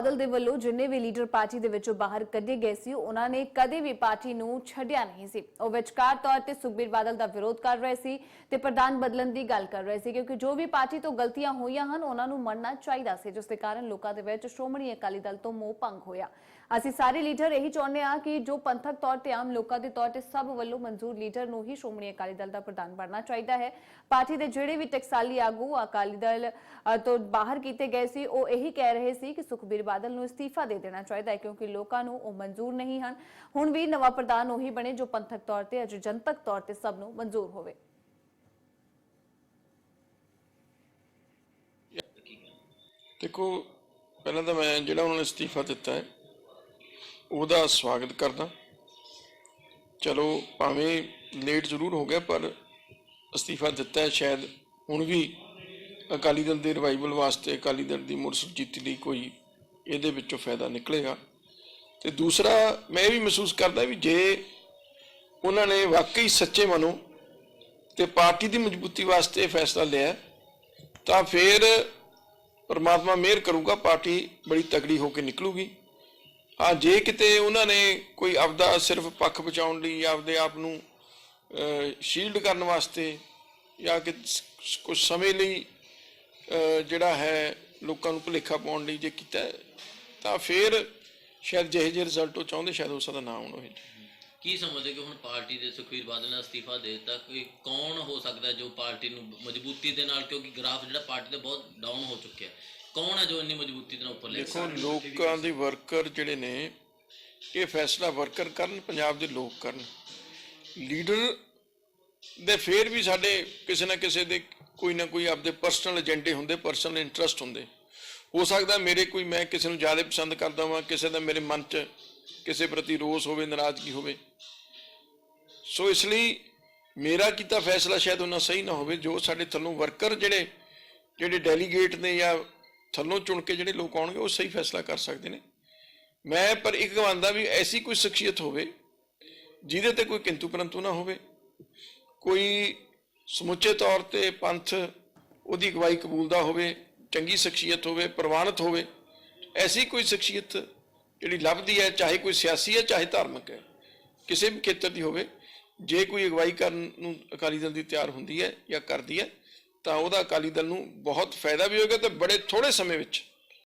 ਬਾਦਲ ਦੇ ਵੱਲੋਂ ਜਿੰਨੇ ਵੀ ਲੀਡਰ ਪਾਰਟੀ ਦੇ ਵਿੱਚੋਂ ਬਾਹਰ ਕੱਢੇ ਗਏ ਸੀ, ਉਹਨਾਂ ਨੇ ਕਦੇ ਵੀ ਪਾਰਟੀ ਨੂੰ ਛੱਡਿਆ ਨਹੀਂ ਸੀ। ਉਹ ਵਿਚਕਾਰ ਤੌਰ ਤੇ ਸੁਖਬੀਰ ਬਾਦਲ ਦਾ ਵਿਰੋਧ ਕਰ ਰਹੇ ਸੀ ਤੇ ਪ੍ਰਧਾਨ ਬਦਲਣ ਦੀ ਗੱਲ ਕਰ ਰਹੇ ਸੀ, ਕਿਉਂਕਿ ਜੋ ਵੀ ਪਾਰਟੀ ਤੋਂ ਗਲਤੀਆਂ ਹੋਈਆਂ ਹਨ, ਉਹਨਾਂ ਨੂੰ ਮੰਨਣਾ ਚਾਹੀਦਾ ਸੀ, ਜਿਸ ਦੇ ਕਾਰਨ ਲੋਕਾਂ ਦੇ ਵਿੱਚ ਸ਼੍ਰੋਮਣੀ ਅਕਾਲੀ ਦਲ ਤੋਂ ਮੋਹ ਭੰਗ ਹੋਇਆ। ਅਸੀਂ ਸਾਰੇ ਲੀਡਰ ਇਹੀ ਚਾਹੁੰਦੇ ਹਾਂ ਕਿ ਜੋ ਪੰਥਕ ਤੌਰ ਤੇ ਆਮ ਲੋਕਾਂ ਦੇ ਤੌਰ ਤੇ ਸਭ ਵੱਲੋਂ ਮਨਜ਼ੂਰ ਲੀਡਰ ਨੂੰ ਹੀ ਸ਼੍ਰੋਮਣੀ ਅਕਾਲੀ ਦਲ ਦਾ ਪ੍ਰਧਾਨ ਬਣਨਾ ਚਾਹੀਦਾ ਹੈ। ਪਾਰਟੀ ਦੇ ਜਿਹੜੇ ਵੀ ਟਕਸਾਲੀ ਆਗੂ ਅਕਾਲੀ ਦਲ ਤੋਂ ਬਾਹਰ ਕੀਤੇ ਗਏ ਸੀ, ਉਹ ਇਹੀ ਕਹਿ ਰਹੇ ਸੀ ਕਿ ਸੁਖਬੀਰ ਬਾਦਲ ਨੂੰ ਅਸਤੀਫਾ ਦੇ ਦੇਣਾ ਚਾਹੀਦਾ ਹੈ ਕਿਉਂਕਿ ਲੋਕਾਂ ਨੂੰ ਉਹ ਮਨਜ਼ੂਰ ਨਹੀਂ ਹਨ। ਹੁਣ ਵੀ ਨਵਾਂ ਪ੍ਰਧਾਨ ਉਹੀ ਬਣੇ ਜੋ ਪੰਥਕ ਤੌਰ ਤੇ ਅਤੇ ਜਨਤਕ ਤੌਰ ਤੇ ਸਭ ਨੂੰ ਮਨਜ਼ੂਰ ਹੋਵੇ। ਦੇਖੋ, ਪਹਿਲਾਂ ਤਾਂ ਮੈਂ ਜਿਹੜਾ ਉਹਨਾਂ ਨੇ ਅਸਤੀਫਾ ਦਿੱਤਾ ਹੈ, ਉਹਦਾ ਸਵਾਗਤ ਕਰਦਾ। ਚਲੋ, ਭਾਵੇਂ ਲੇਟ ਜ਼ਰੂਰ ਹੋ ਗਿਆ, ਪਰ ਅਸਤੀਫਾ ਦਿੱਤਾ ਹੈ ਸ਼ਾਇਦ। ਹੁਣ ਵੀ ਅਕਾਲੀ ਦਲ ਦੇ ਰਿਵਾਈਵਲ ਵਾਸਤੇ ਅਕਾਲੀ ਦਲ ਦੀ ਮੁੜ ਸੁਰਜੀਤੀ ਲਈ ਕੋਈ ਇਹਦੇ ਵਿੱਚੋਂ ਫਾਇਦਾ ਨਿਕਲੇਗਾ। ਤੇ ਦੂਸਰਾ, ਮੈਂ ਇਹ ਵੀ ਮਹਿਸੂਸ ਕਰਦਾ ਵੀ ਜੇ ਉਹਨਾਂ ਨੇ ਵਾਕਈ ਸੱਚੇ ਮਨੋਂ ਤੇ ਪਾਰਟੀ ਦੀ ਮਜ਼ਬੂਤੀ ਵਾਸਤੇ ਫੈਸਲਾ ਲਿਆ, ਤਾਂ ਫਿਰ ਪਰਮਾਤਮਾ ਮਿਹਰ ਕਰੂਗਾ, ਪਾਰਟੀ ਬੜੀ ਤਗੜੀ ਹੋ ਕੇ ਨਿਕਲੂਗੀ। ਹਾਂ, ਜੇ ਕਿਤੇ ਉਹਨਾਂ ਨੇ ਕੋਈ ਆਪਦਾ ਸਿਰਫ ਪੱਖ ਬਚਾਉਣ ਲਈ ਜਾਂ ਆਪਦੇ ਆਪ ਨੂੰ ਸ਼ੀਲਡ ਕਰਨ ਵਾਸਤੇ ਜਾਂ ਕਿ ਕੁਝ ਸਮੇਂ ਲਈ ਜਿਹੜਾ ਹੈ ਲੋਕਾਂ ਨੂੰ ਭੁਲੇਖਾ ਪਾਉਣ ਲਈ ਜੇ ਕੀਤਾ ਤਾਂ ਫਿਰ ਸ਼ਾਇਦ ਜਿਹੇ ਜਿਹੇ ਰਿਜ਼ਲਟ ਉਹ ਚਾਹੁੰਦੇ ਸ਼ਾਇਦ ਉਸ ਦਾ ਨਾ ਆਉਣ ਉਹ ਕੀ ਸਮਝਦੇ ਕਿ ਹੁਣ ਪਾਰਟੀ ਦੇ ਸੁਖਵੀਰ ਬਾਦਲ ਨੇ ਅਸਤੀਫਾ ਦੇ ਦਿੱਤਾ? ਕੋਈ ਕੌਣ ਹੋ ਸਕਦਾ ਜੋ ਪਾਰਟੀ ਨੂੰ ਮਜ਼ਬੂਤੀ ਦੇ ਨਾਲ ਕਿਉਂਕਿ ਗ੍ਰਾਫ ਜਿਹੜਾ ਪਾਰਟੀ ਦਾ ਬਹੁਤ ਡਾਊਨ ਹੋ ਚੁੱਕਿਆ ਹੈ। ਕੌਣ ਹੈ ਜੋ ਇੰਨੀ ਮਜ਼ਬੂਤੀ ਦੇ ਨਾਲ ਉੱਪਰ ਲੈ ਦੇਖੋ ਲੋਕਾਂ ਦੇ ਵਰਕਰ ਜਿਹੜੇ ਨੇ ਇਹ ਫੈਸਲਾ ਵਰਕਰ ਕਰਨ ਪੰਜਾਬ ਦੇ ਲੋਕ ਕਰਨ। ਲੀਡਰ ਦੇ ਫੇਰ ਵੀ ਸਾਡੇ ਕਿਸੇ ਨਾ ਕਿਸੇ ਦੇ ਕੋਈ ਨਾ ਕੋਈ ਆਪਦੇ ਪਰਸਨਲ ਏਜੰਡੇ ਹੁੰਦੇ ਪਰਸਨਲ ਇੰਟਰਸਟ ਹੁੰਦੇ। ਹੋ ਸਕਦਾ ਮੇਰੇ ਕੋਈ, ਮੈਂ ਕਿਸੇ ਨੂੰ ਜ਼ਿਆਦਾ ਪਸੰਦ ਕਰਦਾ ਹਾਂ ਕਿਸੇ ਦਾ ਮੇਰੇ ਮਨ 'ਚ ਕਿਸੇ ਪ੍ਰਤੀ ਰੋਸ ਹੋਵੇ, ਨਾਰਾਜ਼ਗੀ ਹੋਵੇ। ਸੋ ਇਸ ਲਈ ਮੇਰਾ ਕੀਤਾ ਫੈਸਲਾ ਸ਼ਾਇਦ ਉਹਨਾਂ ਸਹੀ ਨਾ ਹੋਵੇ, ਜੋ ਸਾਡੇ ਥੱਲੋਂ ਵਰਕਰ ਜਿਹੜੇ ਜਿਹੜੇ ਡੈਲੀਗੇਟ ਨੇ ਜਾਂ ਥੱਲੋਂ ਚੁਣ ਕੇ ਜਿਹੜੇ ਲੋਕ ਆਉਣਗੇ, ਉਹ ਸਹੀ ਫੈਸਲਾ ਕਰ ਸਕਦੇ ਨੇ। ਮੈਂ ਪਰ ਇੱਕ ਮੰਨਦਾ ਵੀ ਐਸੀ ਕੋਈ ਸ਼ਖਸੀਅਤ ਹੋਵੇ, ਜਿਹਦੇ ਤੇ ਕੋਈ ਕਿੰਤੂ ਪਰੰਤੂ ਨਾ ਹੋਵੇ, ਕੋਈ ਸਮੁੱਚੇ ਤੌਰ ਤੇ ਪੰਥ ਉਹਦੀ ਅਗਵਾਈ ਕਬੂਲਦਾ ਹੋਵੇ, ਚੰਗੀ ਸ਼ਖਸੀਅਤ ਹੋਵੇ, ਪ੍ਰਵਾਨਿਤ ਹੋਵੇ, ਐਸੀ ਕੋਈ ਸ਼ਖਸੀਅਤ ਜਿਹੜੀ ਲੱਭਦੀ ਹੈ, ਚਾਹੇ ਕੋਈ ਸਿਆਸੀ ਹੈ, ਚਾਹੇ ਧਾਰਮਿਕ ਹੈ, ਕਿਸੇ ਵੀ ਖੇਤਰ ਦੀ ਹੋਵੇ, ਜੇ ਕੋਈ ਅਗਵਾਈ ਕਰਨ ਨੂੰ ਅਕਾਲੀ ਦਲ ਦੀ ਤਿਆਰ ਹੁੰਦੀ ਹੈ ਜਾਂ ਕਰਦੀ ਹੈ, ਤਾਂ ਉਹਦਾ ਅਕਾਲੀ ਦਲ ਨੂੰ ਬਹੁਤ ਫਾਇਦਾ ਵੀ ਹੋਏਗਾ ਤੇ ਬੜੇ ਥੋੜੇ ਸਮੇਂ ਵਿੱਚ